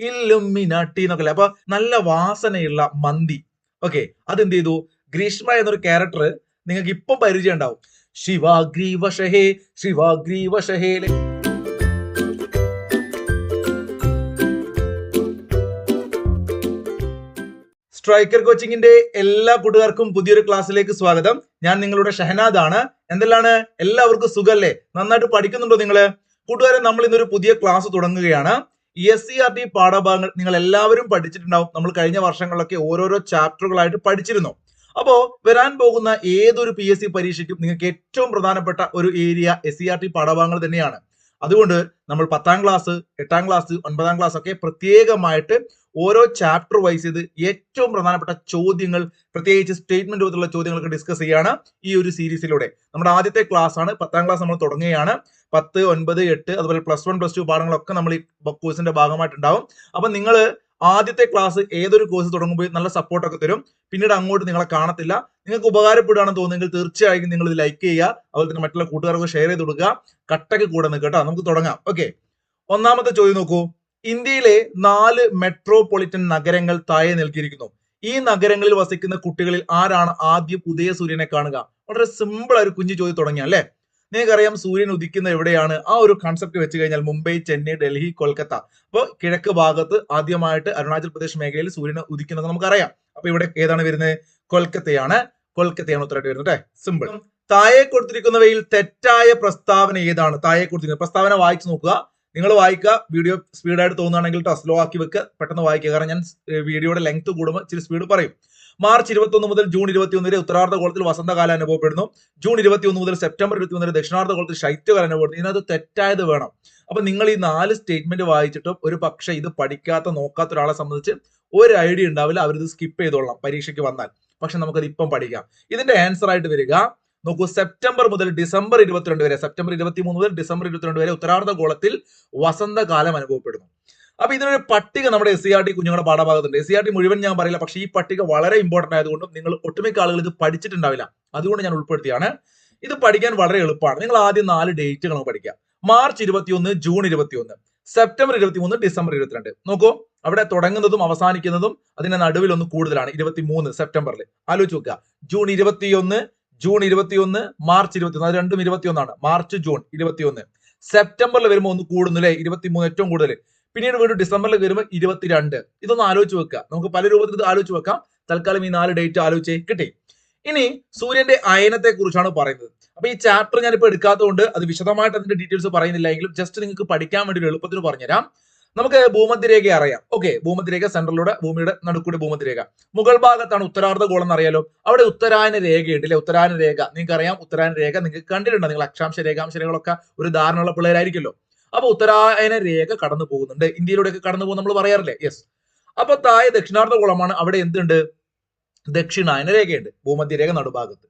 ഇല്ലുമിനാട്ടി എന്നൊക്കെ അപ്പൊ നല്ല വാസനയുള്ള മന്തി. ഓക്കെ അതെന്ത് ചെയ്തു ഗ്രീഷ്മ എന്നൊരു ക്യാരക്ടർ നിങ്ങൾക്ക് ഇപ്പം പരിചയം ഉണ്ടാവും ശിവാഗ്രീവശഹേ ശിവാഗ്രീവശഹേ സ്ട്രൈക്കർ കോച്ചിങ്ങിന്റെ എല്ലാ കൂട്ടുകാർക്കും പുതിയൊരു ക്ലാസ്സിലേക്ക് സ്വാഗതം. ഞാൻ നിങ്ങളുടെ ഷഹനാദ് ആണ്. എന്തെല്ലാണ്? എല്ലാവർക്കും സുഖല്ലേ? നന്നായിട്ട് പഠിക്കുന്നുണ്ടോ നിങ്ങൾ? കൂട്ടുകാരെ നമ്മൾ ഇന്നൊരു പുതിയ ക്ലാസ് തുടങ്ങുകയാണ്. എസ് സി ആർ ടി പാഠഭാഗങ്ങൾ നിങ്ങൾ എല്ലാവരും പഠിച്ചിട്ടുണ്ടാവും. നമ്മൾ കഴിഞ്ഞ വർഷങ്ങളിലൊക്കെ ഓരോരോ ചാപ്റ്ററുകളായിട്ട് പഠിച്ചിരുന്നു. അപ്പോ വരാൻ പോകുന്ന ഏതൊരു പി എസ് സി പരീക്ഷയ്ക്കും നിങ്ങൾക്ക് ഏറ്റവും പ്രധാനപ്പെട്ട ഒരു area S C R T പാഠഭാഗങ്ങൾ തന്നെയാണ്. അതുകൊണ്ട് നമ്മൾ പത്താം ക്ലാസ് എട്ടാം ക്ലാസ് ഒൻപതാം ക്ലാസ് ഒക്കെ പ്രത്യേകമായിട്ട് ഓരോ ചാപ്റ്റർ വൈസ് ചെയ്ത് ഏറ്റവും പ്രധാനപ്പെട്ട ചോദ്യങ്ങൾ പ്രത്യേകിച്ച് സ്റ്റേറ്റ്മെന്റ് രൂപത്തിലുള്ള ചോദ്യങ്ങളൊക്കെ ഡിസ്കസ് ചെയ്യാണ് ഈ ഒരു സീരീസിലൂടെ നമ്മുടെ ആദ്യത്തെ ക്ലാസ് ആണ്. പത്താം ക്ലാസ് നമ്മൾ തുടങ്ങുകയാണ്. പത്ത് ഒൻപത് എട്ട് അതുപോലെ പ്ലസ് വൺ പ്ലസ് ടു പാഠങ്ങളൊക്കെ നമ്മൾ ഈ കോഴ്സിന്റെ ഭാഗമായിട്ടുണ്ടാവും. അപ്പൊ നിങ്ങൾ ആദ്യത്തെ ക്ലാസ് ഏതൊരു കോഴ്സ് തുടങ്ങുമ്പോൾ നല്ല സപ്പോർട്ടൊക്കെ തരും. പിന്നീട് അങ്ങോട്ട് നിങ്ങളെ കാണത്തില്ല. നിങ്ങൾക്ക് ഉപകാരപ്പെടുകയാണെന്ന് തോന്നുന്നെങ്കിൽ തീർച്ചയായും നിങ്ങൾ ഇത് ലൈക്ക് ചെയ്യുക. അതുപോലെ തന്നെ മറ്റുള്ള കൂട്ടുകാർക്ക് ഷെയർ ചെയ്ത് കൊടുക്കുക. കട്ടക്ക് കൂടെ നിൽക്കുക കേട്ടോ. നമുക്ക് തുടങ്ങാം. ഓക്കെ ഒന്നാമത്തെ ചോദ്യം നോക്കൂ. ഇന്ത്യയിലെ നാല് മെട്രോപൊളിറ്റൻ നഗരങ്ങൾ താഴെ നൽകിയിരിക്കുന്നു ഈ നഗരങ്ങളിൽ വസിക്കുന്ന കുട്ടികളിൽ ആരാണ് ആദ്യം ഉദയസൂര്യനെ കാണുക? വളരെ സിമ്പിൾ ഒരു കുഞ്ഞു ചോദ്യം തുടങ്ങിയ അല്ലേ? നിങ്ങൾക്കറിയാം സൂര്യൻ ഉദിക്കുന്ന എവിടെയാണ്? ആ ഒരു കൺസെപ്റ്റ് വെച്ച് കഴിഞ്ഞാൽ മുംബൈ ചെന്നൈ ഡൽഹി കൊൽക്കത്ത. അപ്പോൾ കിഴക്ക് ഭാഗത്ത് ആദ്യമായിട്ട് അരുണാചൽ പ്രദേശ് മേഖലയിൽ സൂര്യൻ ഉദിക്കുന്നത് നമുക്കറിയാം. അപ്പൊ ഇവിടെ ഏതാണ് വരുന്നത്? കൊൽക്കത്തയാണ്. കൊൽക്കത്തയാണ് ഉത്തരമായിട്ട് വരുന്നത് അല്ലേ സിമ്പിൾ താഴെ കൊടുത്തിരിക്കുന്നവയിൽ തെറ്റായ പ്രസ്താവന ഏതാണ്? താഴെ കൊടുത്തിരിക്കുന്നത് പ്രസ്താവന വായിച്ചു നോക്കുക. നിങ്ങൾ വായിക്കുക. വീഡിയോ സ്പീഡായിട്ട് തോന്നുകയാണെങ്കിൽ സ്ലോ ആക്കി വെക്കുക പെട്ടെന്ന് വായിക്കുക. കാരണം ഞാൻ വീഡിയോയുടെ ലെങ്ത് കൂടുമ്പോൾ ഇച്ചിരി സ്പീഡ് പറയും. മാർച്ച് ഇരുപത്തൊന്ന് മുതൽ ജൂൺ ഇരുപത്തിയൊന്ന് വരെ ഉത്തരാർദ്ധഗോളത്തിൽ വസന്തകാലം അനുഭവപ്പെടുന്നു. ജൂൺ ഇരുപത്തിയൊന്ന് മുതൽ സെപ്റ്റംബർ ഇരുപത്തിയൊന്ന് വരെ ദക്ഷിണാർദ്ധഗോളത്തിൽ ശൈത്യകാലം അനുഭവപ്പെടുന്നു. ഇതിനകത്ത് തെറ്റായത് വേണം. അപ്പൊ നിങ്ങൾ ഈ നാല് സ്റ്റേറ്റ്മെന്റ് വായിച്ചിട്ടും ഒരു പക്ഷേ ഇത് പഠിക്കാത്ത നോക്കാത്ത ഒരാളെ സംബന്ധിച്ച് ഒരു ഐഡിയ ഉണ്ടാവില്ല. അവരിത് സ്കിപ്പ് ചെയ്തോളാം പരീക്ഷയ്ക്ക് വന്നാൽ. പക്ഷെ നമുക്കത് ഇപ്പം പഠിക്കാം. ഇതിന്റെ ആൻസർ ആയിട്ട് വരിക. നോക്കൂ സെപ്റ്റംബർ മുതൽ ഡിസംബർ ഇരുപത്തിരണ്ട് വരെ സെപ്റ്റംബർ ഇരുപത്തി മൂന്ന് മുതൽ ഡിസംബർ ഇരുപത്തിരണ്ട് വരെ ഉത്തരാർദ്ധ ഗോളത്തിൽ വസന്തകാലം അനുഭവപ്പെടുന്നു. അപ്പൊ ഇതിനൊരു പട്ടിക നമ്മുടെ എസ് സി ആർ ടി കുഞ്ഞുങ്ങളുടെ പാഠഭാഗത്തുണ്ട്. എസ് സി ആർ ടി മുഴുവൻ ഞാൻ പറയില്ല. പക്ഷേ ഈ പട്ടിക വളരെ ഇമ്പോർട്ടന്റ് ആയതുകൊണ്ടും നിങ്ങൾ ഒട്ടുമിക്ക ആളുകൾ ഇത് പഠിച്ചിട്ടുണ്ടാവില്ല. അതുകൊണ്ട് ഞാൻ ഉൾപ്പെടുത്തിയാണ്. ഇത് പഠിക്കാൻ വളരെ എളുപ്പമാണ്. നിങ്ങൾ ആദ്യം നാല് ഡേറ്റുകൾ പഠിക്കുക. മാർച്ച് ഇരുപത്തിയൊന്ന് ജൂൺ ഇരുപത്തിയൊന്ന് സെപ്റ്റംബർ ഇരുപത്തിമൂന്ന് ഡിസംബർ ഇരുപത്തിരണ്ട്. നോക്കൂ. അവിടെ തുടങ്ങുന്നതും അവസാനിക്കുന്നതും അതിന്റെ നടുവിൽ ഒന്ന് കൂടുതലാണ്. ഇരുപത്തിമൂന്ന് സെപ്റ്റംബറിൽ ആലോചിച്ച് നോക്കുക. ജൂൺ ഇരുപത്തിയൊന്ന് ജൂൺ ഇരുപത്തിയൊന്ന് മാർച്ച് ഇരുപത്തിയൊന്ന്. അത് രണ്ടും ഇരുപത്തിയൊന്നാണ്. മാർച്ച് ജൂൺ ഇരുപത്തിയൊന്ന്. സെപ്റ്റംബറിൽ വരുമ്പോൾ ഒന്ന് കൂടുന്നു അല്ലെ ഇരുപത്തിമൂന്ന് ഏറ്റവും കൂടുതൽ പിന്നീട് വീണ്ടും ഡിസംബറിൽ വരുമ്പോൾ ഇരുപത്തിരണ്ട്. ഇതൊന്ന് ആലോചിച്ച് വെക്കുക നമുക്ക് പല രൂപത്തിൽ ഇത് ആലോചിച്ച് വെക്കാം. തൽക്കാലം ഈ നാല് ഡേറ്റ് ആലോചിച്ച് കിട്ടി. ഇനി സൂര്യന്റെ അയനത്തെ കുറിച്ചാണ് പറയുന്നത്. അപ്പൊ ഈ ചാപ്റ്റർ ഞാനിപ്പോ എടുക്കാത്തതുകൊണ്ട് അത് വിശദമായിട്ട് അതിന്റെ ഡീറ്റെയിൽസ് പറയുന്നില്ല എങ്കിലും ജസ്റ്റ് നിങ്ങൾക്ക് പഠിക്കാൻ വേണ്ടി ഒരു എളുപ്പത്തിന് പറഞ്ഞുതരാം. നമുക്ക് ഭൂമധ്യരേഖ അറിയാം. ഓക്കെ ഭൂമധ്യരേഖ സെൻട്രലിലൂടെ ഭൂമിയുടെ നടുക്കൂടെ ഭൂമധ്യരേഖ. മുഗൾ ഭാഗത്താണ് ഉത്തരാർദ്ധ ഗോളം എന്നറിയാലോ? അവിടെ ഉത്തരായന രേഖയുണ്ട് അല്ലെ? ഉത്തരായന രേഖ. നിങ്ങൾക്ക് അറിയാം ഉത്തരായന രേഖ. നിങ്ങൾക്ക് കണ്ടിട്ടുണ്ടോ നിങ്ങൾ അക്ഷാംശ രേഖാംശ രേഖകളൊക്കെ? ഒരു ധാരണയുള്ള പിള്ളേരായിരിക്കുമല്ലോ. അപ്പൊ ഉത്തരായന രേഖ കടന്നു പോകുന്നുണ്ട്. ഇന്ത്യയിലൂടെയൊക്കെ കടന്നു പോകും നമ്മൾ പറയാറില്ലേ? യെസ് അപ്പൊ താഴെ ദക്ഷിണാർദ്ധ അവിടെ എന്തുണ്ട്? ദക്ഷിണായന രേഖയുണ്ട്. ഭൂമധ്യരേഖ നടുഭാഗത്ത്.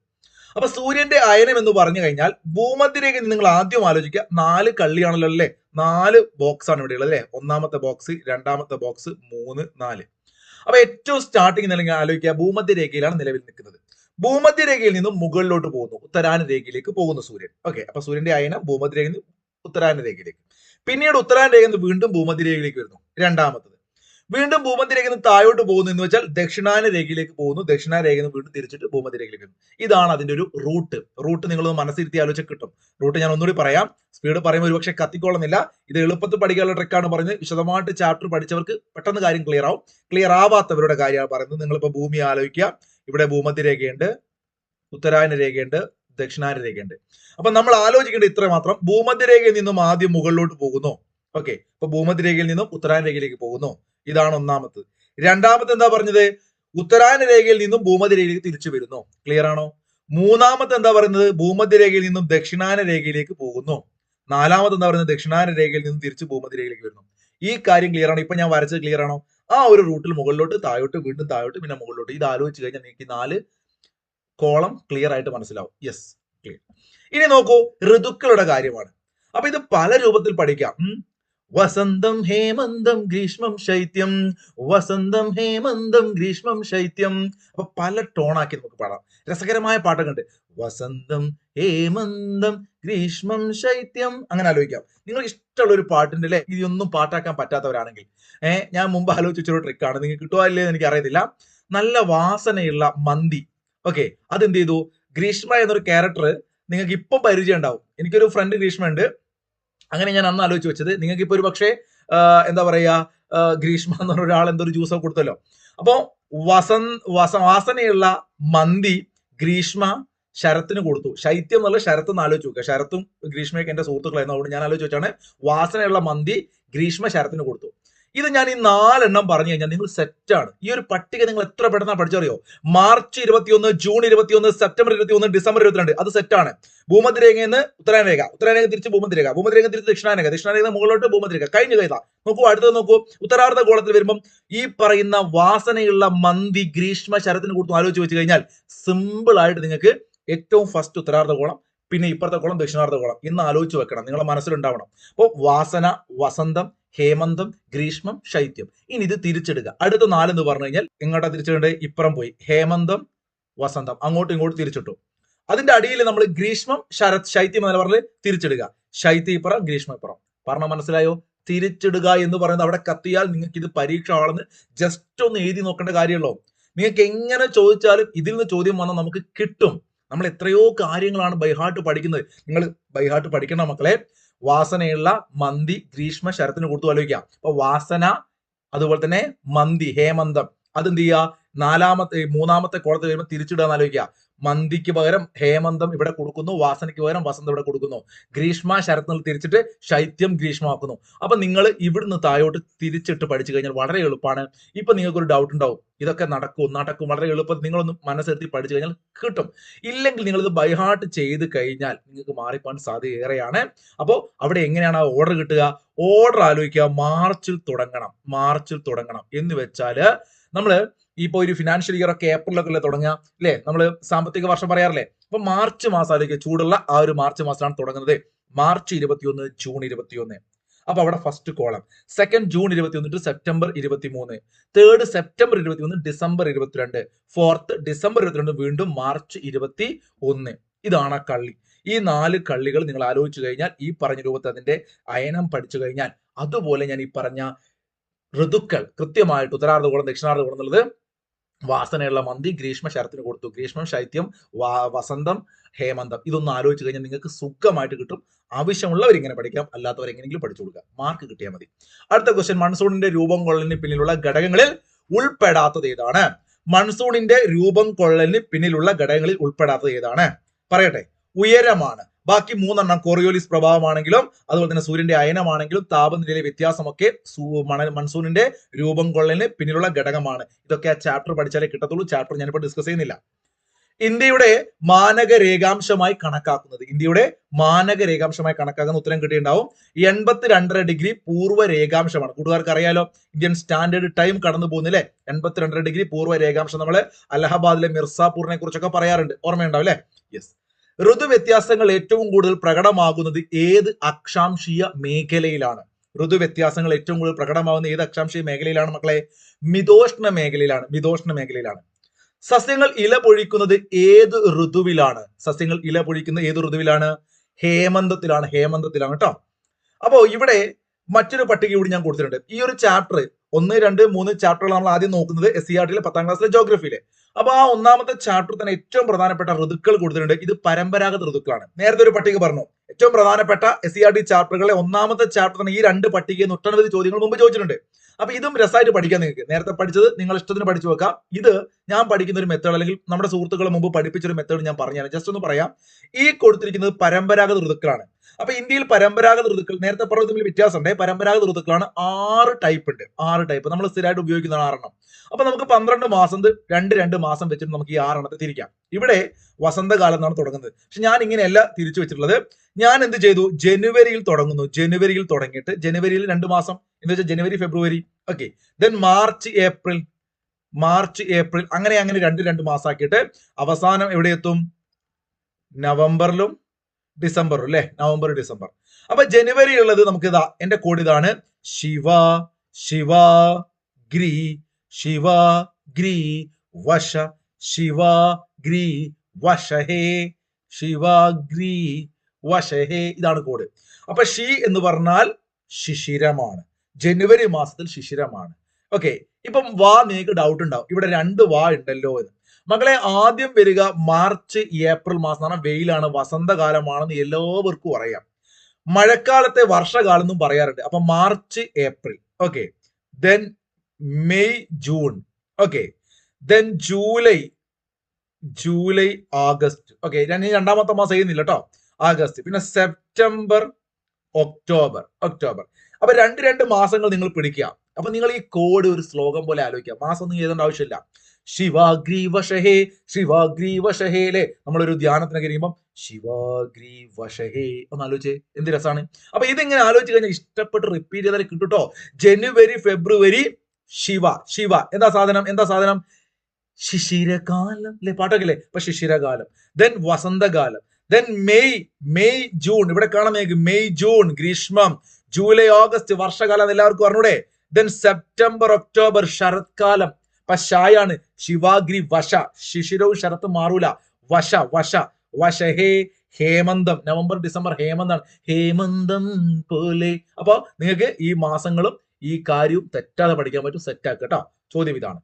അപ്പൊ സൂര്യന്റെ അയനം എന്ന് പറഞ്ഞു കഴിഞ്ഞാൽ ഭൂമധ്യരേഖ നിങ്ങൾ ആദ്യം ആലോചിക്കുക. നാല് കള്ളിയാണല്ലോ അല്ലേ? നാല് ബോക്സ് ആണ് ഇവിടെ ഉള്ളത് അല്ലെ? ഒന്നാമത്തെ ബോക്സ് രണ്ടാമത്തെ ബോക്സ് മൂന്ന് നാല്. അപ്പൊ ഏറ്റവും സ്റ്റാർട്ടിങ് നിങ്ങൾ ആലോചിക്കുക ഭൂമധ്യരേഖയിലാണ് നിലവിൽ നിൽക്കുന്നത്. ഭൂമധ്യരേഖയിൽ നിന്നും മുകളിലോട്ട് പോകുന്നു. ഉത്തരാന രേഖയിലേക്ക് പോകുന്നു സൂര്യൻ. ഓക്കെ അപ്പൊ സൂര്യന്റെ അയനം ഭൂമധ്യരേഖയിൽ നിന്ന് ഉത്തരാന രേഖയിലേക്ക്. പിന്നീട് ഉത്തരാന രേഖ നിന്ന് വീണ്ടും ഭൂമധ്യരേഖയിലേക്ക് വരുന്നു. രണ്ടാമത്തത്. വീണ്ടും ഭൂമധ്യരേഖയിൽ നിന്ന് താഴോട്ട് പോകുന്നു എന്ന് വെച്ചാൽ ദക്ഷിണാന രേഖയിലേക്ക് പോകുന്നു. ദക്ഷിണാന രേഖ വീണ്ടും തിരിച്ചിട്ട് ഭൂമധ്യരേഖയിലേക്ക് വരുന്നു. ഇതാണ് അതിന്റെ ഒരു റൂട്ട്. റൂട്ട് നിങ്ങളൊന്ന് മനസ്സിരുത്തി ആലോചിച്ച് കിട്ടും. റൂട്ട് ഞാൻ ഒന്നുകൂടി പറയാം. സ്പീഡ് പറയുമ്പോൾ ഒരുപക്ഷെ കത്തിക്കോളുന്നില്ല. ഇത് എളുപ്പത്തിൽ പഠിക്കാനുള്ള ട്രിക്കാണ് പറയുന്നത് വിശദമായിട്ട് ചാപ്റ്റർ പഠിച്ചവർക്ക് പെട്ടെന്ന് കാര്യം ക്ലിയർ ആവും. ക്ലിയർ ആവാത്തവരുടെ കാര്യമാണ് പറയുന്നത്. നിങ്ങളിപ്പോ ഭൂമി ആലോചിക്കുക. ഇവിടെ ഭൂമധ്യരേഖയുണ്ട് ഉത്തരായന രേഖയുണ്ട്. ദക്ഷിണായന രേഖയുണ്ട് അപ്പൊ നമ്മൾ ആലോചിക്കേണ്ടത് ഇത്ര മാത്രം. ഭൂമധ്യരേഖയിൽ നിന്നും ആദ്യം മുകളിലോട്ട് പോകുന്നു. ഓക്കെ അപ്പൊ ഭൂമധ്യരേഖയിൽ നിന്നും ഉത്തരാരേഖയിലേക്ക് പോകുന്നു. ഇതാണ് ഒന്നാമത് രണ്ടാമത് എന്താ പറഞ്ഞത്? ഉത്തരായന രേഖയിൽ നിന്നും ഭൂമധ്യരേഖയിലേക്ക് തിരിച്ചു വരുന്നു. ക്ലിയർ ആണോ? മൂന്നാമത് എന്താ പറയുന്നത്? ഭൂമധ്യരേഖയിൽ നിന്നും ദക്ഷിണാന രേഖയിലേക്ക് പോകുന്നു. നാലാമത് എന്താ പറയുന്നത്? ദക്ഷിണാന രേഖയിൽ നിന്നും തിരിച്ച് ഭൂമധ്യരേഖയിലേക്ക് വരുന്നു. ഈ കാര്യം ക്ലിയർ ആണോ? ഇപ്പൊ ഞാൻ വരച്ചത് ക്ലിയർ ആണോ? ആ ഒരു റൂട്ടിൽ മുകളിലോട്ട് താഴോട്ട് വീണ്ടും താഴോട്ട് പിന്നെ മുകളിലോട്ട്. ഇത് ആലോചിച്ച് കഴിഞ്ഞാൽ നിങ്ങൾക്ക് നാല് കോളം ക്ലിയർ ആയിട്ട് മനസ്സിലാവും. യെസ് ക്ലിയർ ഇനി നോക്കൂ ഋതുക്കളുടെ കാര്യമാണ്. അപ്പൊ ഇത് പല രൂപത്തിൽ പഠിക്കാം. വസന്തം ഹേമന്തം ഗ്രീഷ്മം ശൈത്യം. വസന്തം ഹേമന്തം ഗ്രീഷ്മം ശൈത്യം. അപ്പൊ പല ടോണാക്കി നമുക്ക് പാടാം. രസകരമായ പാട്ടൊക്കെ ഉണ്ട് വസന്തം ഹേമന്തം ഗ്രീഷ്മം ശൈത്യം. അങ്ങനെ ആലോചിക്കാം. നിങ്ങൾക്ക് ഇഷ്ടമുള്ള ഒരു പാട്ടുണ്ട് അല്ലെ? ഇതൊന്നും പാട്ടാക്കാൻ പറ്റാത്തവരാണെങ്കിൽ. ഏഹ് ഞാൻ മുമ്പ് ആലോചിച്ചൊരു ട്രിക്കാണ് നിങ്ങൾക്ക് കിട്ടുമോ എന്ന് എനിക്ക് അറിയത്തില്ല നല്ല വാസനയുള്ള മന്തി. ഓക്കെ അതെന്ത് ചെയ്തു ഗ്രീഷ്മ എന്നൊരു ക്യാരക്ടർ നിങ്ങൾക്ക് ഇപ്പം പരിചയം ഉണ്ടാവും എനിക്കൊരു ഫ്രണ്ട് ഗ്രീഷ്മ ഉണ്ട് അങ്ങനെ ഞാൻ അന്ന് ആലോചിച്ച് വെച്ചത് നിങ്ങൾക്ക് ഇപ്പൊ ഒരു പക്ഷേ എന്താ പറയാ ഗ്രീഷ്മ എന്ന് പറഞ്ഞ ഒരാൾ എന്തോ ഒരു ജ്യൂസ് കൊടുത്തല്ലോ. അപ്പോ വസൻ വസ വാസനയുള്ള മന്തി ഗ്രീഷ്മ ശരത്തിന് കൊടുത്തു. ശൈത്യം എന്നുള്ള ശരത്ത് എന്ന് ആലോചിച്ച് നോക്കുക. ശരത്തും ഗ്രീഷ്മയൊക്കെ എന്റെ സുഹൃത്തുക്കളായിരുന്നു. അതുകൊണ്ട് ഞാൻ ആലോചിച്ച് വെച്ചാണ് വാസനയുള്ള മന്തി ഗ്രീഷ്മ ശരത്തിന് കൊടുത്തു. ഇത് ഞാൻ ഈ നാലെണ്ണം പറഞ്ഞു കഴിഞ്ഞാൽ നിങ്ങൾ സെറ്റാണ് ഈ ഒരു പട്ടിക നിങ്ങൾ എത്ര പെട്ടെന്ന് പഠിച്ചറിയോ മാർച്ച് ഇരുപത്തിയൊന്ന് ജൂൺ ഇരുപത്തിയൊന്ന് സെപ്റ്റംബർ ഇരുപത്തിയൊന്ന് ഡിസംബർ ഇരുപത്തിരണ്ട്. അത് സെറ്റാണ് ഭൂമധ്യരേഖയിൽ നിന്ന് ഉത്തരാനേഖ ഉത്തരായന തിരിച്ച് ഭൂമധ്യരേഖ. ഭൂമധ്യരേഖ തിരിച്ച് ദക്ഷിണാനേഖ ദക്ഷിണാനേഖ മുകളിലോട്ട് ഭൂമധ്യരേഖ. കഴിഞ്ഞു കഴിഞ്ഞാൽ നോക്കൂ അടുത്തത് നോക്കൂ. ഉത്തരാർദ്ധ ഗോളത്തിൽ വരുമ്പം ഈ പറയുന്ന വാസനയുള്ള മന്തി ഗ്രീഷ്മ ശരത്തിന് കൊടുത്തു ആലോചിച്ച് വെച്ച് കഴിഞ്ഞാൽ സിമ്പിൾ ആയിട്ട് നിങ്ങൾക്ക് ഏറ്റവും ഫസ്റ്റ് ഉത്തരാർദ്ധ ഗോളം പിന്നെ ഇപ്പുറത്തെ കോളം ദക്ഷിണാർദ്ധ കോളം. ഇന്ന് ആലോചിച്ച് വെക്കണം. നിങ്ങളുടെ മനസ്സിലുണ്ടാവണം. അപ്പോൾ വാസന വസന്തം ഹേമന്തം ഗ്രീഷ്മം ശൈത്യം. ഇനി ഇത് തിരിച്ചെടുക്കുക അടുത്ത നാലെന്ന് പറഞ്ഞു കഴിഞ്ഞാൽ ഇങ്ങോട്ടാ തിരിച്ചിടേണ്ടത്? ഇപ്പുറം പോയി. ഹേമന്തം വസന്തം. അങ്ങോട്ടും ഇങ്ങോട്ടും തിരിച്ചിട്ടു. അതിന്റെ അടിയിൽ നമ്മൾ ഗ്രീഷ്മം ശരത് ശൈത്യം എന്ന് പറഞ്ഞാൽ തിരിച്ചിടുക. ശൈത്യ ഇപ്പുറം ഗ്രീഷ്മ ഇപ്പുറം. പറഞ്ഞ മനസ്സിലായോ? തിരിച്ചിടുക എന്ന് പറയുന്നത് അവിടെ കത്തിയാൽ നിങ്ങൾക്ക് ഇത് പരീക്ഷ ആണെന്ന് ജസ്റ്റ് ഒന്ന് എഴുതി നോക്കേണ്ട കാര്യമുള്ളൂ. നിങ്ങൾക്ക് എങ്ങനെ ചോദിച്ചാലും ഇതിൽ നിന്ന് ചോദ്യം വന്നാൽ നമുക്ക് കിട്ടും. നമ്മൾ എത്രയോ കാര്യങ്ങളാണ് ബൈഹാർട്ട് പഠിക്കുന്നത്. നിങ്ങൾ ബൈഹാർട്ട് പഠിക്കണം മക്കളെ. വാസനയുള്ള മന്തി ഗ്രീഷ്മ ശരത്തിന് കൊടുത്തു ആലോചിക്കാം. അപ്പൊ വാസന അതുപോലെ തന്നെ മന്തി ഹേമന്തം. അതെന്ത് ചെയ്യുക? നാലാമത്തെ മൂന്നാമത്തെ കോളത്തിൽ വരുമ്പോൾ തിരിച്ചിടുക ആലോചിക്കുക മന്തിക്ക് പകരം ഹേമന്തം ഇവിടെ കൊടുക്കുന്നു വാസനയ്ക്ക് പകരം വസന്തം ഇവിടെ കൊടുക്കുന്നു. ഗ്രീഷ്മ ശരത്തിൽ തിരിച്ചിട്ട് ശൈത്യം ഗ്രീഷ്മമാക്കുന്നു അപ്പൊ നിങ്ങൾ ഇവിടുന്ന് താഴോട്ട് തിരിച്ചിട്ട് പഠിച്ചു കഴിഞ്ഞാൽ വളരെ എളുപ്പമാണ് ഇപ്പൊ നിങ്ങൾക്ക് ഒരു ഡൗട്ട് ഉണ്ടാവും. ഇതൊക്കെ നടക്കും നടക്കും വളരെ എളുപ്പത്തിൽ നിങ്ങളൊന്ന് മനസ്സിലെത്തി പഠിച്ചു കഴിഞ്ഞാൽ കിട്ടും. ഇല്ലെങ്കിൽ നിങ്ങൾ ഇത് ബൈഹാർട്ട് ചെയ്ത് കഴിഞ്ഞാൽ നിങ്ങൾക്ക് മാറിപ്പോകാൻ സാധ്യത ഏറെയാണ്. അപ്പോൾ അവിടെ എങ്ങനെയാണ് ഓർഡർ കിട്ടുക? ഓർഡർ ആലോചിക്കുക. മാർച്ചിൽ തുടങ്ങണം. മാർച്ചിൽ തുടങ്ങണം. എന്ന് വെച്ചാൽ നമ്മൾ ഇപ്പൊ ഒരു ഫിനാൻഷ്യൽ ഇയർ ഒക്കെ ഏപ്രിലൊക്കെ അല്ലേ തുടങ്ങുക അല്ലേ നമ്മൾ സാമ്പത്തിക വർഷം പറയാറില്ലേ? അപ്പൊ മാർച്ച് മാസം ആലോചിക്കുക ചൂടുള്ള ആ ഒരു മാർച്ച് മാസമാണ് തുടങ്ങുന്നത്. മാർച്ച് ഇരുപത്തിയൊന്ന് ജൂൺ ഇരുപത്തിയൊന്ന്. അപ്പൊ അവിടെ ഫസ്റ്റ് കോളം സെക്കൻഡ് ജൂൺ ഇരുപത്തിയൊന്ന് ടു സെപ്റ്റംബർ ഇരുപത്തിമൂന്ന്. തേർഡ് സെപ്റ്റംബർ ഇരുപത്തിമൂന്ന് ഡിസംബർ ഇരുപത്തിരണ്ട്. ഫോർത്ത് ഡിസംബർ ഇരുപത്തിരണ്ട് വീണ്ടും മാർച്ച് ഇരുപത്തി ഒന്ന് ഇതാണ് ആ കള്ളി. ഈ നാല് കള്ളികൾ നിങ്ങൾ ആലോചിച്ചു കഴിഞ്ഞാൽ ഈ പറഞ്ഞ രൂപത്തിൽ അതിന്റെ അയനം പഠിച്ചു കഴിഞ്ഞാൽ അതുപോലെ ഞാൻ ഈ പറഞ്ഞ ഋതുക്കൾ കൃത്യമായിട്ട് ഉത്തരാർദ്ധ കോളം ദക്ഷിണാർദ്ധ കോളം എന്നുള്ളത് വാസനയുള്ള മന്തി ഗ്രീഷ്മ ശരത്തിന് കൊടുത്തു. ഗ്രീഷ്മം ശൈത്യം വസന്തം ഹേമന്തം. ഇതൊന്നും ആലോചിച്ച് കഴിഞ്ഞാൽ നിങ്ങൾക്ക് സുഖമായിട്ട് കിട്ടും. ആവശ്യമുള്ളവർ ഇങ്ങനെ പഠിക്കാം. അല്ലാത്തവർ എങ്ങനെയെങ്കിലും പഠിച്ചു കൊടുക്കുക മാർക്ക് കിട്ടിയാൽ മതി. അടുത്ത ക്വസ്റ്റ്യൻ മൺസൂണിന്റെ രൂപം കൊള്ളലിന് പിന്നിലുള്ള ഘടകങ്ങളിൽ ഉൾപ്പെടാത്തത് ഏതാണ്? മൺസൂണിന്റെ രൂപം കൊള്ളലിന് പിന്നിലുള്ള ഘടകങ്ങളിൽ ഉൾപ്പെടാത്തത് ഏതാണ്? പറയട്ടെ. ഉയരമാണ്. ബാക്കി മൂന്നെണ്ണം കോറിയോലിസ് പ്രഭാവമാണെങ്കിലും അതുപോലെ തന്നെ സൂര്യന്റെ അയനമാണെങ്കിലും താപനിലയിലെ വ്യത്യാസമൊക്കെ മൺസൂണിന്റെ രൂപം കൊള്ളലിന് പിന്നിലുള്ള ഘടകമാണ്. ഇതൊക്കെ ആ ചാപ്റ്റർ പഠിച്ചാലേ കിട്ടത്തുള്ളൂ. ചാപ്റ്റർ ഞാനിപ്പോൾ ഡിസ്കസ് ചെയ്യുന്നില്ല. ഇന്ത്യയുടെ മാനക രേഖാംശമായി കണക്കാക്കുന്നത്. ഇന്ത്യയുടെ മാനക രേഖാംശമായി കണക്കാക്കുന്ന ഉത്തരം കിട്ടിയിട്ടുണ്ടാവും. എൺപത്തി രണ്ടര ഡിഗ്രി പൂർവ രേഖാംശമാണ് കൂട്ടുകാർക്ക് അറിയാലോ ഇന്ത്യൻ സ്റ്റാൻഡേർഡ് ടൈം കടന്നു പോകുന്നില്ലേ? എൺപത്തി രണ്ടര ഡിഗ്രി പൂർവ രേഖാംശം നമ്മൾ അലഹബാദിലെ മിർസാപൂറിനെ കുറിച്ചൊക്കെ പറയാറുണ്ട്. ഓർമ്മയുണ്ടാവും അല്ലെ? യെസ് ഋതുവ്യത്യാസങ്ങൾ ഏറ്റവും കൂടുതൽ പ്രകടമാകുന്നത് ഏത് അക്ഷാംശീയ മേഖലയിലാണ്? ഋതുവ്യത്യാസങ്ങൾ ഏറ്റവും കൂടുതൽ പ്രകടമാകുന്ന ഏത് അക്ഷാംശീയ മേഖലയിലാണ് മക്കളെ? മിതോഷ്ണ മേഖലയിലാണ് മിതോഷ്ണ മേഖലയിലാണ്. സസ്യങ്ങൾ ഇല പൊഴിക്കുന്നത് ഏത് ഋതുവിലാണ്? സസ്യങ്ങൾ ഇല പൊഴിക്കുന്നത് ഏത് ഋതുവിലാണ്? ഹേമന്തത്തിലാണ് ഹേമന്തത്തിലാണ് കേട്ടോ? അപ്പോ ഇവിടെ മറ്റൊരു പട്ടിക കൂടി ഞാൻ കൊടുത്തിട്ടുണ്ട്. ഈ ഒരു ചാപ്റ്റർ ഒന്ന് രണ്ട് മൂന്ന് ചാപ്റ്ററുകൾ നമ്മൾ ആദ്യം നോക്കുന്നത് എസ് സി ആർ ടിയിലെ പത്താം ക്ലാസ്സിലെ ജോഗ്രഫിയിലെ അപ്പൊ ആ ഒന്നാമത്തെ ചാപ്റ്റർ തന്നെ ഏറ്റവും പ്രധാനപ്പെട്ട ഋതുക്കൾ കൊടുത്തിട്ടുണ്ട്. ഇത് പരമ്പരാഗത ഋതുക്കളാണ്. നേരത്തെ ഒരു പട്ടിക പറഞ്ഞു. ഏറ്റവും പ്രധാനപ്പെട്ട എസ് സി ആർ ടി ചാപ്റ്ററുകളെ ഒന്നാമത്തെ ചാപ്റ്റർ തന്നെ ഈ രണ്ട് പട്ടികയിൽ ഒട്ടനവധി ചോദ്യങ്ങൾ മുമ്പ് ചോദിച്ചിട്ടുണ്ട്. അപ്പൊ ഇതും രസമായിട്ട് പഠിക്കാൻ നിങ്ങൾക്ക്. നേരത്തെ പഠിച്ചത് നിങ്ങൾ ഇഷ്ടത്തിന് പഠിച്ചു വെക്കാം. ഇത് ഞാൻ പഠിക്കുന്ന ഒരു മെത്തേഡ് അല്ലെങ്കിൽ നമ്മുടെ സുഹൃത്തുക്കളെ മുമ്പ് പഠിപ്പിച്ച ഒരു മെത്തേഡ് ഞാൻ പറഞ്ഞാണ് ജസ്റ്റ് ഒന്ന് പറയാം. ഈ കൊടുത്തിരിക്കുന്നത് പരമ്പരാഗത ഋതുക്കളാണ്. അപ്പൊ ഇന്ത്യയിൽ പരമ്പരാഗത ഋതുക്കൾ നേരത്തെ പറഞ്ഞ തമ്മിൽ വ്യത്യാസമുണ്ട്. പരമ്പരാഗത ഋതുക്കളാണ് ആറ് ടൈപ്പ് ഉണ്ട്. ആറ് ടൈപ്പ് നമ്മൾ സ്ഥിരമായിട്ട് ഉപയോഗിക്കുന്ന ആറെണ്ണം. അപ്പൊ നമുക്ക് പന്ത്രണ്ട് മാസം രണ്ട് രണ്ട് മാസം വെച്ചിട്ട് നമുക്ക് ഈ ആറെണ്ണത്തെ തിരിക്കാം. ഇവിടെ വസന്തകാലം എന്നാണ് തുടങ്ങുന്നത്. പക്ഷെ ഞാൻ ഇങ്ങനെയല്ല തിരിച്ചു വെച്ചിട്ടുള്ളത്. ഞാൻ എന്ത് ചെയ്തു? ജനുവരിയിൽ തുടങ്ങുന്നു. ജനുവരിയിൽ തുടങ്ങിയിട്ട് ജനുവരിയിൽ രണ്ട് മാസം. എന്ന് വെച്ചാൽ January February. Okay then March April March April അങ്ങനെ അങ്ങനെ രണ്ട് രണ്ട് മാസമാക്കിയിട്ട് അവസാനം എവിടെ എത്തും? നവംബറിലും ഡിസംബറും അല്ലെ? November December. അപ്പൊ ജനുവരി ഉള്ളത് നമുക്ക് ഇതാ എന്റെ കോഡ് ഇതാണ് ശിവ ശിവ ഗ്രി ശിവ ഗ്രി വശ ശിവ ഗ്രി വശഹേ ശിവ ഗ്രി വശഹേ ഇതാണ് കോഡ് അപ്പൊ ഷി എന്ന് പറഞ്ഞാൽ ശിശിരമാണ്. ജനുവരി മാസത്തിൽ ശിശിരമാണ്. ഓക്കെ ഇപ്പം വാ നിങ്ങൾക്ക് ഡൗട്ട് ഉണ്ടാവും. ഇവിടെ രണ്ട് വാ ഉണ്ടല്ലോ എന്ന്. മക്കളെ ആദ്യം വരിക മാർച്ച് ഏപ്രിൽ മാസം എന്ന് വെയിലാണ് വസന്തകാലമാണെന്ന് എല്ലാവർക്കും അറിയാം. മഴക്കാലത്തെ വർഷകാലം എന്നും പറയാറുണ്ട്. അപ്പൊ March April. Okay then May June. Okay then July July August. Okay ഞാൻ ഈ രണ്ടാമത്തെ മാസം ചെയ്യുന്നില്ല കേട്ടോ ആഗസ്റ്റ്. പിന്നെ സെപ്റ്റംബർ ഒക്ടോബർ. ഒക്ടോബർ. അപ്പൊ രണ്ട് രണ്ട് മാസങ്ങൾ നിങ്ങൾ പിടിക്കുക. അപ്പൊ നിങ്ങൾ ഈ കോഡ് ഒരു ശ്ലോകം പോലെ ആലോചിക്കുക. മാസം ഒന്നും എഴുതേണ്ട ആവശ്യമില്ല. ശിവാഗ്രീവശഹേ ശിവാഗ്രീവശഹേ അല്ലേ നമ്മളൊരു ധ്യാനത്തിനൊക്കെ ഇരിക്കുമ്പോൾ ശിവാഗ്രീവശഹേ. ഒന്ന് ആലോചിച്ചേ എന്ത് രസമാണ് അപ്പൊ ഇതിങ്ങനെ ആലോചിച്ച് കഴിഞ്ഞാൽ ഇഷ്ടപ്പെട്ട് റിപ്പീറ്റ് ചെയ്താൽ കിട്ടുട്ടോ. ജനുവരി ഫെബ്രുവരി ശിവ ശിവ. എന്താ സാധനം? എന്താ സാധനം? ശിശിരകാലം അല്ലെ പാട്ടൊക്കെ അല്ലേ അപ്പൊ ശിശിരകാലം. ദെൻ വസന്തകാലം. Then May May June. ഇവിടെ കാണാം നിങ്ങൾക്ക് മെയ് ജൂൺ ഗ്രീഷ്മം. ജൂലൈ ഓഗസ്റ്റ് വർഷകാലം എല്ലാവർക്കും അറിഞ്ഞൂടെ. ദെൻ സെപ്റ്റംബർ ഒക്ടോബർ ശരത്കാലം. അപ്പൊ ഷായാണ് ശിവാഗ്രി വശ. ശിശിരവും ശരത്തും മാറൂല. വശ വശ. വശഹേ ഹേമന്തം. നവംബർ ഡിസംബർ ഹേമന്താണ്. ഹേമന്തം പോലെ. അപ്പൊ നിങ്ങൾക്ക് ഈ മാസങ്ങളും ഈ കാര്യവും തെറ്റാതെ പഠിക്കാൻ പറ്റും. സെറ്റ് ആക്കുക കേട്ടോ. ചോദ്യം ഇതാണ്.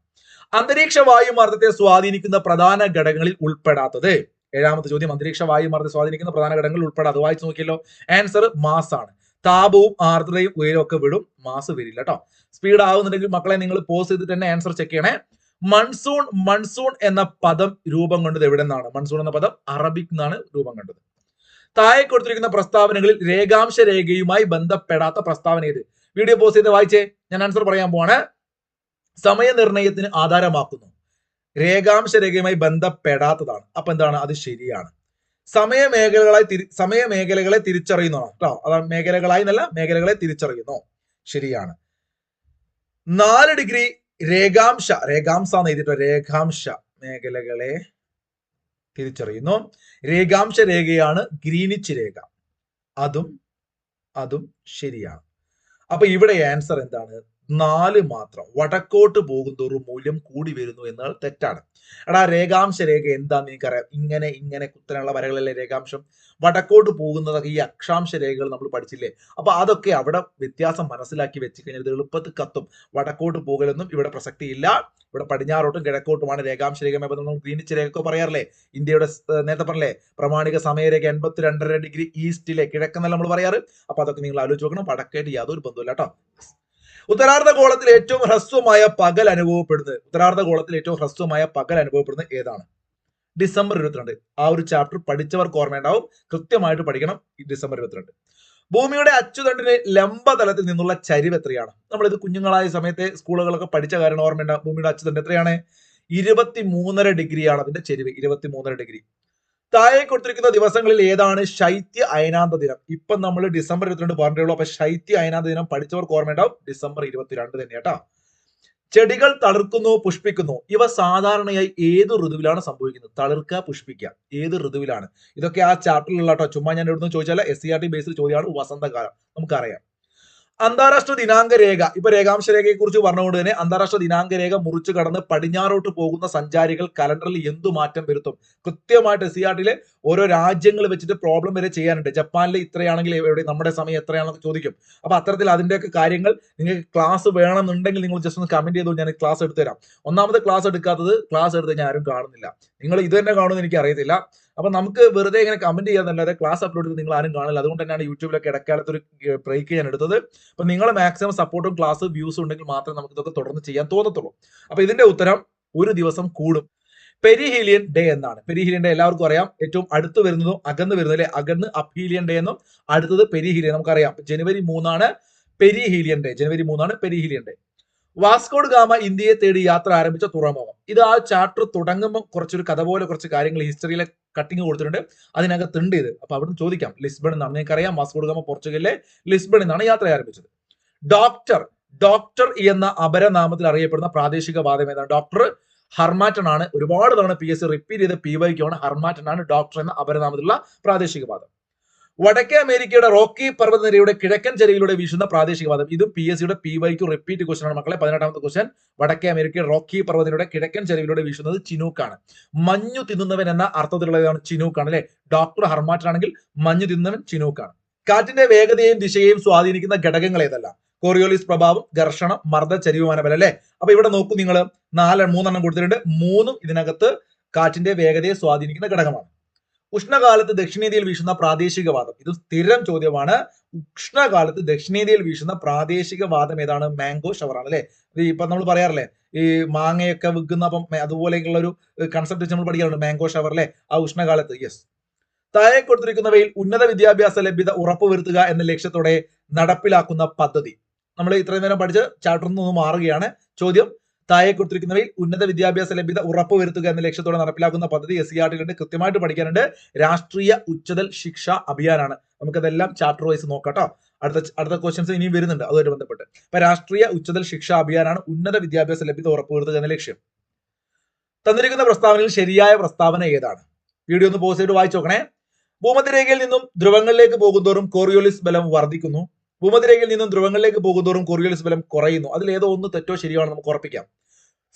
അന്തരീക്ഷ വായുമർദ്ദത്തെ സ്വാധീനിക്കുന്ന പ്രധാന ഘടകങ്ങളിൽ ഉൾപ്പെടാത്തത്. ഏഴാമത്തെ ചോദ്യം. അന്തരീക്ഷ വായുമർദ്ദത്തെ സ്വാധീനിക്കുന്ന പ്രധാന ഘടകങ്ങളിൽ ഉൾപ്പെടാതെ വായിച്ചു നോക്കിയല്ലോ. ആൻസർ മാസ് ആണ് താപവും ആർദ്രതയും ഉയരമൊക്കെ വിടും. മാസ് വരില്ല കേട്ടോ സ്പീഡ് ആവുന്നുണ്ടെങ്കിൽ മക്കളെ നിങ്ങൾ പോസ് ചെയ്തിട്ട് തന്നെ ആൻസർ ചെക്ക് ചെയ്യണേ. മൺസൂൺ മൺസൂൺ എന്ന പദം രൂപം കൊണ്ടത് എവിടെ നിന്നാണ് മൺസൂൺ എന്ന പദം അറബിക് എന്നാണ് രൂപം കണ്ടത്. താഴെ കൊടുത്തിരിക്കുന്ന പ്രസ്താവനകളിൽ രേഖാംശ രേഖയുമായി ബന്ധപ്പെടാത്ത പ്രസ്താവന ഏത്? വീഡിയോ പോസ് ചെയ്ത് വായിച്ചേ. ഞാൻ ആൻസർ പറയാൻ പോവാണ്. സമയനിർണയത്തിന് ആധാരമാക്കുന്നു. രേഖാംശ രേഖയുമായി ബന്ധപ്പെടാത്തതാണ്. അപ്പൊ എന്താണ്? അത് ശരിയാണ്. സമയമേഖലകളായി തിരി സമയമേഖലകളെ തിരിച്ചറിയുന്നു കേട്ടോ. അതാണ് മേഖലകളായി എന്നല്ല മേഖലകളെ തിരിച്ചറിയുന്നു. ശരിയാണ്. നാല് ഡിഗ്രി രേഖാംശ രേഖാംശ എന്ന് എഴുതിട്ടോ രേഖാംശ മേഖലകളെ തിരിച്ചറിയുന്നു. രേഖാംശ രേഖയാണ് ഗ്രീനിച്ച് രേഖ. അതും അതും ശരിയാണ്. അപ്പൊ ഇവിടെ ആൻസർ എന്താണ്? നാല് മാത്രം. വടക്കോട്ട് പോകുന്തോറും മൂല്യം കൂടി വരുന്നു എന്നാൽ തെറ്റാണ്. എടാ രേഖാംശ രേഖ എന്താന്ന് എനിക്കറിയാം. ഇങ്ങനെ ഇങ്ങനെ കുത്തനുള്ള വരകളല്ലേ രേഖാംശം? വടക്കോട്ട് പോകുന്നതൊക്കെ ഈ അക്ഷാംശ രേഖകൾ നമ്മൾ പഠിച്ചില്ലേ? അപ്പൊ അതൊക്കെ അവിടെ വ്യത്യാസം മനസ്സിലാക്കി വെച്ച് കഴിഞ്ഞാൽ എളുപ്പത്തിൽ കത്തും. വടക്കോട്ട് പോകലൊന്നും ഇവിടെ പ്രസക്തിയില്ല. ഇവിടെ പടിഞ്ഞാറോട്ടും കിഴക്കോട്ടുമാണ് രേഖാംശ രേഖ നമ്മൾ ഗ്രീനിച്ച് രേഖ പറയാറില്ലേ? ഇന്ത്യയുടെ നേരത്തെ പറഞ്ഞില്ലേ? പ്രമാണിക സമയരേഖ എൺപത്തി രണ്ടര ഡിഗ്രി ഈസ്റ്റിലെ കിഴക്കെന്നല്ല നമ്മൾ പറയാറ്? അപ്പൊ അതൊക്കെ നിങ്ങൾ ആലോചിച്ച് നോക്കണം. വടക്കേട്ട് യാതൊരു ബന്ധമില്ല കേട്ടോ. ഉത്തരാർദ്ധ ഗോളത്തിൽ ഏറ്റവും ഹ്രസ്വമായ പകൽ അനുഭവപ്പെടുന്നത് ഉത്തരാർദ്ധ ഗോളത്തിൽ ഏറ്റവും ഹ്രസ്വമായ പകൽ അനുഭവപ്പെടുന്നത് ഏതാണ്? ഡിസംബർ ഇരുപത്തിരണ്ട്. ആ ഒരു ചാപ്റ്റർ പഠിച്ചവർക്ക് ഓർമ്മയുണ്ടാവും. കൃത്യമായിട്ട് പഠിക്കണം ഈ ഡിസംബർ ഇരുപത്തിരണ്ട്. ഭൂമിയുടെ അച്ചുതണ്ടിന് ലംബതലത്തിൽ നിന്നുള്ള ചരിവ് എത്രയാണ്? നമ്മളിത് കുഞ്ഞുങ്ങളായ സമയത്തെ സ്കൂളുകളൊക്കെ പഠിച്ച കാര്യം ഓർമ്മയുണ്ടാവും ഭൂമിയുടെ അച്ചുതണ്ട് എത്രയാണ്? ഇരുപത്തി മൂന്നര ഡിഗ്രിയാണ് അതിന്റെ ചെരിവ്. ഇരുപത്തി മൂന്നര ഡിഗ്രി. താഴെ കൊടുത്തിരിക്കുന്ന ദിവസങ്ങളിൽ ഏതാണ് ശൈത്യ അയനാന്ത ദിനം? ഇപ്പം നമ്മൾ ഡിസംബർ ഇരുപത്തിരണ്ട് പറഞ്ഞിട്ടുള്ളൂ അപ്പൊ ശൈത്യ അയനാന്ത ദിനം പഠിച്ചവർക്ക് ഓർമ്മയുണ്ടാവും. ഡിസംബർ ഇരുപത്തിരണ്ട് തന്നെ കേട്ടോ. ചെടികൾ തളിർക്കുന്നു പുഷ്പിക്കുന്നു. ഇവ സാധാരണയായി ഏത് ഋതുവിലാണ് സംഭവിക്കുന്നത്? തളിർക്കുക പുഷ്പിക്കുക. ഏത് ഋതുവിലാണ്? ഇതൊക്കെ ആ ചാപ്റ്ററിലുള്ള കേട്ടോ ചുമ്മാ ഞാൻ ഇവിടുന്ന് ചോദിച്ചാൽ എസ് സി ആർ ടി ബേസിൽ ചോദ്യമാണ് വസന്തകാലം. നമുക്കറിയാം. അന്താരാഷ്ട്ര ദിനാങ്ക രേഖ ഇപ്പൊ രേഖാംശ രേഖയെ കുറിച്ച് പറഞ്ഞുകൊണ്ട് തന്നെ അന്താരാഷ്ട്ര ദിനാങ്ക രേഖ മുറിച്ചു കടന്ന് പടിഞ്ഞാറോട്ട് പോകുന്ന സഞ്ചാരികൾ കലണ്ടറിൽ എന്തു മാറ്റം വരുത്തും? കൃത്യമായിട്ട് എസ് ഓരോ രാജ്യങ്ങൾ വെച്ചിട്ട് പ്രോബ്ലം വരെ ചെയ്യാനുണ്ട്. ജപ്പാനിൽ ഇത്രയാണെങ്കിൽ എവിടെ നമ്മുടെ സമയം എത്രയാണെന്ന് ചോദിക്കും. അപ്പൊ അത്തരത്തിൽ അതിന്റെയൊക്കെ കാര്യങ്ങൾ നിങ്ങൾക്ക് ക്ലാസ് വേണമെന്നുണ്ടെങ്കിൽ നിങ്ങൾ ജസ്റ്റ് ഒന്ന് കമന്റ് ചെയ്തു ഞാൻ ക്ലാസ് എടുത്തു തരാം ഒന്നാമത് ക്ലാസ് എടുക്കാത്തത് ക്ലാസ് എടുത്ത് ഞാൻ ആരും കാണുന്നില്ല. നിങ്ങൾ ഇത് തന്നെ കാണുമെന്ന് എനിക്ക് അറിയത്തില്ല അപ്പൊ നമുക്ക് വെറുതെ ഇങ്ങനെ കമന്റ് ചെയ്യാന്നല്ലാതെ ക്ലാസ് അപ്ലോഡ് ചെയ്ത് നിങ്ങൾ ആരും കാണില്ല. അതുകൊണ്ട് തന്നെയാണ് യൂട്യൂബിലൊക്കെ ഇടക്കാലത്ത് ഒരു ബ്രേക്ക് ഞാൻ എടുത്തത്. അപ്പൊ നിങ്ങൾ മാക്സിമം സപ്പോർട്ടും ക്ലാസ് വ്യൂസും ഉണ്ടെങ്കിൽ മാത്രമേ നമുക്ക് ഇതൊക്കെ തുടർന്ന് ചെയ്യാൻ തോന്നത്തുള്ളൂ. അപ്പൊ ഇതിന്റെ ഉത്തരം ഒരു ദിവസം കൂടും. പെരിഹീലിയൻ ഡേ എന്നാണ്. പെരിഹീലിയൻ ഡേ എല്ലാവർക്കും അറിയാം. ഏറ്റവും അടുത്ത് വരുന്നതും അകന്ന് വരുന്നത് അല്ലെ? അകന്ന് അപ്ഹീലിയൻ ഡേ എന്നും അടുത്തത് പെരിഹീലിയൻ. നമുക്കറിയാം. ജനുവരി മൂന്നാണ് പെരിഹീലിയൻ ഡേ. ജനുവരി മൂന്നാണ് പെരിഹീലിയൻ ഡേ. വാസ്കോഡ് ഗാമ ഇന്ത്യയെ തേടി യാത്ര ആരംഭിച്ച തുറമുഖം. ഇത് ആ ചാപ്റ്റർ തുടങ്ങുമ്പോൾ കുറച്ചൊരു കഥ പോലെ കുറച്ച് കാര്യങ്ങൾ ഹിസ്റ്ററിയിലെ കട്ടിങ് കൊടുത്തിട്ടുണ്ട്. അതിനകത്തുണ്ട് ഇത്. അപ്പൊ അവിടുന്ന് ചോദിക്കാം ലിസ്ബൺ എന്നാണ്. നിങ്ങൾക്കറിയാം വാസ്കോഡ് ഗാമ പോർച്ചുഗലിലെ ലിസ്ബൺ എന്നാണ് യാത്ര ആരംഭിച്ചത്. ഡോക്ടർ ഡോക്ടർ എന്ന അപരനാമത്തിൽ അറിയപ്പെടുന്ന പ്രാദേശിക വാദം ഏതാണ്? ഡോക്ടർ ഹർമാറ്റൺ ആണ്. ഒരുപാട് തവണ പി എസ് സി റിപ്പീറ്റ് ചെയ്ത പി വൈക്കാണ് ഹർമാറ്റൺ ആണ്. ഡോക്ടർ എന്ന അപരനാമത്തിലുള്ള പ്രാദേശിക വാദം. വടക്കേ അമേരിക്കയുടെ റോക്കി പർവതനിരയുടെ കിഴക്കൻ ചരിവിലൂടെ വീശുന്ന പ്രാദേശികവാദം ഇത് പി എസ് സിയുടെ പി വൈക്ക് റിപ്പീറ്റ് ക്വസ്റ്റൻ ആണ് മക്കളെ. പതിനെട്ടാമത്തെ ക്വസ്റ്റൻ വടക്കേ അമേരിക്കയുടെ റോക്കി പർവതനിരയുടെ കിഴക്കൻ ചരിവിലൂടെ വീശുന്നത് ചിനൂക്കാണ്. മഞ്ഞു തിന്നുന്നവൻ എന്ന അർത്ഥത്തിലുള്ളതാണ് ചിനൂക്കാണ് അല്ലെ? ഡോക്ടർ ഹർമാറ്റർ ആണെങ്കിൽ മഞ്ഞു തിന്നുന്നവൻ ചിനൂക്കാണ്. കാറ്റിന്റെ വേഗതയും ദിശയെയും സ്വാധീനിക്കുന്ന ഘടകങ്ങൾ ഏതല്ല? കോറിയോലിസ് പ്രഭാവം ഘർഷണം മർദ്ദ ചരിവുമാന ബലം അല്ലെ? അപ്പൊ ഇവിടെ നോക്കൂ നിങ്ങൾ നാല് മൂന്നെണ്ണം കൊടുത്തിട്ടുണ്ട്. മൂന്നും ഇതിനകത്ത് കാറ്റിന്റെ വേഗതയെ സ്വാധീനിക്കുന്ന ഘടകമാണ്. ഉഷ്ണകാലത്ത് ദക്ഷിണേന്ത്യയിൽ വീശുന്ന പ്രാദേശികവാദം. ഇത് സ്ഥിരം ചോദ്യമാണ്. ഉഷ്ണകാലത്ത് ദക്ഷിണേന്ത്യയിൽ വീശുന്ന പ്രാദേശികവാദം ഏതാണ്? മാംഗോ ഷവറാണ് അല്ലെ? ഇപ്പൊ നമ്മൾ പറയാറില്ലേ ഈ മാങ്ങയൊക്കെ വിൽക്കുന്ന അപ്പം അതുപോലെയുള്ള ഒരു കൺസെപ്റ്റ് നമ്മൾ പഠിക്കാറുണ്ട് മാംഗോ ഷവർ അല്ലെ? ആ ഉഷ്ണകാലത്ത് യെസ് താഴെ കൊടുത്തിരിക്കുന്നവയിൽ ഉന്നത വിദ്യാഭ്യാസ ലഭ്യത ഉറപ്പുവരുത്തുക എന്ന ലക്ഷ്യത്തോടെ നടപ്പിലാക്കുന്ന പദ്ധതി. നമ്മൾ ഇത്രയും നേരം പഠിച്ച് ചാപ്റ്ററിൽ നിന്ന് മാറുകയാണ്. ചോദ്യം താഴെ കൊടുത്തിരിക്കുന്നവയിൽ ഉന്നത വിദ്യാഭ്യാസ ലഭ്യത ഉറപ്പുവരുത്തുക എന്ന ലക്ഷ്യത്തോടെ നടപ്പിലാക്കുന്ന പദ്ധതി എസ് സി ആർ ടിയിലുണ്ട് കൃത്യമായിട്ട് പഠിക്കാനുണ്ട്. രാഷ്ട്രീയ ഉച്ചതൽ ശിക്ഷ അഭിയാനാണ്. നമുക്കതെല്ലാം ചാപ്റ്റർ വൈസ് നോക്കാം അടുത്ത അടുത്ത ക്വസ്റ്റ്യൻസ് ഇനിയും വരുന്നുണ്ട്. അതുമായിട്ട് ബന്ധപ്പെട്ട്. അപ്പൊ രാഷ്ട്രീയ ഉച്ചതൽ ശിക്ഷ അഭിയാനാണ് ഉന്നത വിദ്യാഭ്യാസ ലഭ്യത ഉറപ്പുവരുത്തുക എന്ന ലക്ഷ്യം. തന്നിരിക്കുന്ന പ്രസ്താവനയിൽ ശരിയായ പ്രസ്താവന ഏതാണ്? വീഡിയോ ഒന്ന് പോസ് ചെയ്ത് വായിച്ചു നോക്കണേ. ഭൂമധ്യരേഖയിൽ നിന്നും ധ്രുവങ്ങളിലേക്ക് പോകുന്തോറും കോറിയോലിസ് ബലം വർദ്ധിക്കുന്നു. ഭൂമധ്യരേഖയിൽ നിന്നും ധ്രുവങ്ങളിലേക്ക് പോകുന്തോറും കൊറിയോളിസ് ബലം കുറയുന്നു. അതിൽ ഏതോ ഒന്ന് തെറ്റോ ശരിയാണോ നമുക്ക് ഉറപ്പിക്കാം.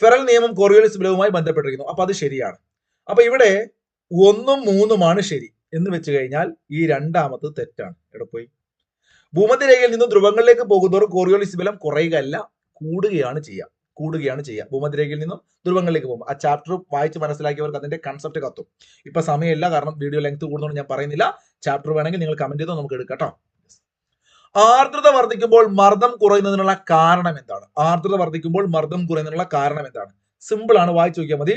ഫെറൽ നിയമം കൊറിയോളിസ് ബലവുമായി ബന്ധപ്പെട്ടിരിക്കുന്നു. അപ്പൊ അത് ശരിയാണ്. അപ്പൊ ഇവിടെ ഒന്നും മൂന്നുമാണ് ശരി എന്ന് വെച്ച് കഴിഞ്ഞാൽ ഈ രണ്ടാമത് തെറ്റാണ്. എടുപ്പോയി പോയി? ഭൂമധ്യരേഖയിൽ നിന്നും ധ്രുവങ്ങളിലേക്ക് പോകുന്നതോറും കോറിയോളിസ് ബലം കുറയുകയല്ല കൂടുകയാണ് ചെയ്യുക കൂടുകയാണ് ചെയ്യുക ഭൂമധ്യരേഖയിൽ നിന്നും ധ്രുവങ്ങളിലേക്ക് പോകും. ആ ചാപ്റ്റർ വായിച്ച് മനസ്സിലാക്കിയവർക്ക് അതിന്റെ കൺസെപ്റ്റ് കത്തും. ഇപ്പൊ സമയമില്ല കാരണം വീഡിയോ ലെങ്ത് കൂടുന്നതുകൊണ്ട് ഞാൻ പറയുന്നില്ല. ചാപ്റ്റർ വേണമെങ്കിൽ നിങ്ങൾ കമന്റ് ചെയ്തോ നമുക്ക് എടുക്കാം കേട്ടോ. ആർദ്രത വർദ്ധിക്കുമ്പോൾ മർദ്ദം കുറയുന്നതിനുള്ള കാരണം എന്താണ്? ആർദ്രത വർദ്ധിക്കുമ്പോൾ മർദ്ദം കുറയുന്നതിനുള്ള കാരണം എന്താണ്? സിമ്പിൾ ആണ്. വായിച്ചു നോക്കിയാൽ മതി.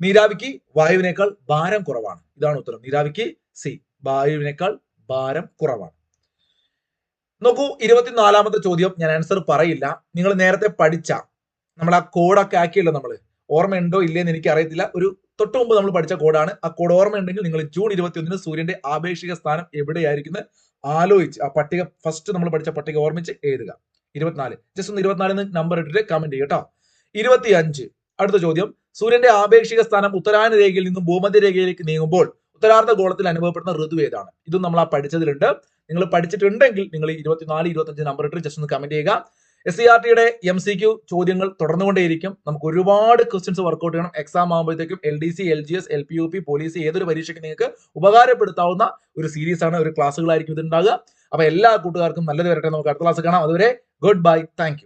നീരാവിക്ക് വായുവിനേക്കാൾ ഭാരം കുറവാണ്. ഇതാണ് ഉത്തരം. നീരാവിക്ക് സി വായുവിനേക്കാൾ ഭാരം കുറവാണ്. നോക്കൂ ഇരുപത്തിനാലാമത്തെ ചോദ്യം. ഞാൻ ആൻസർ പറയില്ല. നിങ്ങൾ നേരത്തെ പഠിച്ച നമ്മൾ ആ കോഡൊക്കെ ആക്കിയല്ലോ നമ്മൾ ഓർമ്മയുണ്ടോ ഇല്ലേന്ന് എനിക്ക് അറിയത്തില്ല ഒരു തൊട്ട് മുമ്പ് നമ്മൾ പഠിച്ച കോഡാണ് ആ കോഡ് ഓർമ്മയുണ്ടെങ്കിൽ നിങ്ങൾ ജൂൺ ഇരുപത്തിയൊന്നിന് സൂര്യന്റെ ആപേക്ഷിക സ്ഥാനം എവിടെയായിരിക്കുന്നത്? ആലോചിച്ച് ആ പട്ടിക ഫസ്റ്റ് നമ്മൾ പഠിച്ച പട്ടിക ഓർമ്മിച്ച് എഴുതുക. ഇരുപത്തിനാല്. ജസ്റ്റ് ഒന്ന് ഇരുപത്തിനാലിന് നമ്പർ ഇട്ടിട്ട് കമന്റ് ചെയ്യുക കേട്ടോ ഇരുപത്തി അഞ്ച് അടുത്ത ചോദ്യം. സൂര്യന്റെ ആപേക്ഷിക സ്ഥാനം ഉത്തരായന രേഖയിൽ നിന്നും ഭൂമധ്യ രേഖയിലേക്ക് നീങ്ങുമ്പോൾ ഉത്തരാർദ്ധ ഗോളത്തിൽ അനുഭവപ്പെടുന്ന ഋതു ഏതാണ്? ഇതും നമ്മൾ ആ പഠിച്ചതിലുണ്ട്. നിങ്ങൾ പഠിച്ചിട്ടുണ്ടെങ്കിൽ നിങ്ങൾ ഇരുപത്തിനാല് ഇരുപത്തഞ്ച് നമ്പർ ഇട്ട് ജസ്റ്റ് ഒന്ന് കമന്റ് ചെയ്യുക. എസ് സി ആർ ടിയുടെ എം സി ക്യു ചോദ്യങ്ങൾ തുടർന്നുകൊണ്ടേയിരിക്കും. നമുക്ക് ഒരുപാട് ക്വസ്റ്റ്യൻസ് വർക്ക്ഔട്ട് ചെയ്യണം. എക്സാം ആകുമ്പോഴത്തേക്കും L D C L G S L P U P police ഏതൊരു പരീക്ഷയ്ക്ക് നിങ്ങൾക്ക് ഉപകാരപ്പെടുത്താവുന്ന ഒരു സീരീസ് ആണ് ഒരു ക്ലാസ്സുകളായിരിക്കും ഇത് ഉണ്ടാകുക അപ്പൊ എല്ലാ കൂട്ടുകാർക്കും നല്ലത് വരട്ടെ നമുക്ക് അടുത്ത ക്ലാസ് കാണാം. അതുവരെ ഗുഡ് ബൈ താങ്ക്